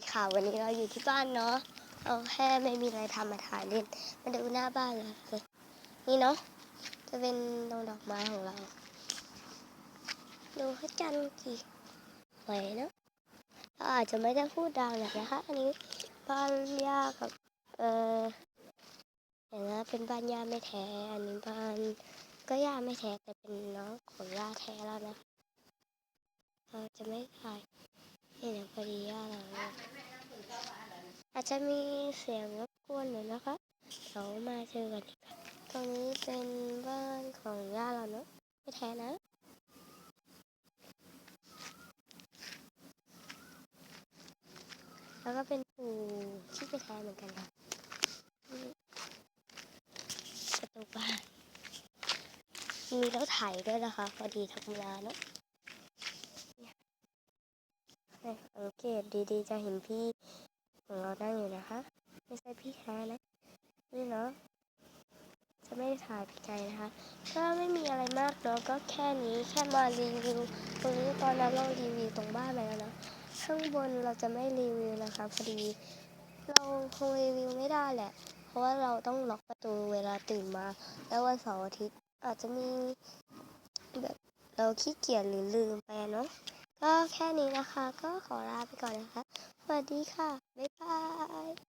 ดีค่ะวันนี้เราอยู่ที่บ้านเนาะเราแค่ไม่มีอะไรทำมาถ่ายเล่นมาดูหน้าบ้านเลยนี่เนาะจะเป็นดอกดอกไม้ของเรา ดูพระจันทร์กี่สวยเนาะเราอาจจะไม่ได้พูดดังหรอกนะคะอันนี้บ้านย่ากับเออเห็นนะเป็นบ้านย่าไม่แท้อันนี้บ้านก็ย่าไม่แท้แต่เป็นน้องของย่าแท้แล้วนะเราจะไม่ถ่าย นี่นะพอดีย่าเราเนี่ยอา จะมีเสียงรบกวนหน่อยนะคะเดี๋ยวมาเจอกันอีกค่ะตรงนี้เป็นบ้านของย่าเราเนาะไม่แท้นะแล้วก็เป็นปู่ที่ไม่แท้เหมือนกันค่ะประตูบ้าน มีรถไถด้วยนะคะ พอดีทำงาเนาะเนี่ยสังเกตดีๆ จะเห็นพี่ ของเรานั่งอยู่นะคะ ไม่ใช่พี่แท้นะนี่เนาะจะไม่ได้ถ่ายไกลนะคะ ก็ไม่มีอะไรมากเนาะก็แค่นี้แค่มารีวิวตรงนี้ตอนนั้นเรารีวิวตรงบ้านไปแล้วนะข้างบนเราจะไม่รีวิวนะคะพอดี เราคงรีวิวไม่ได้แหละ เพราะว่าเราต้องล็อกประตูเวลาตื่นมา แล้ววันเสาร์อาทิตย์อาจจะมีแบบเราขี้เกียจหรือลืมไปเนาะ นะคะ ก็ขอลาไปก่อนนะคะ สวัสดีค่ะ บ๊ายบาย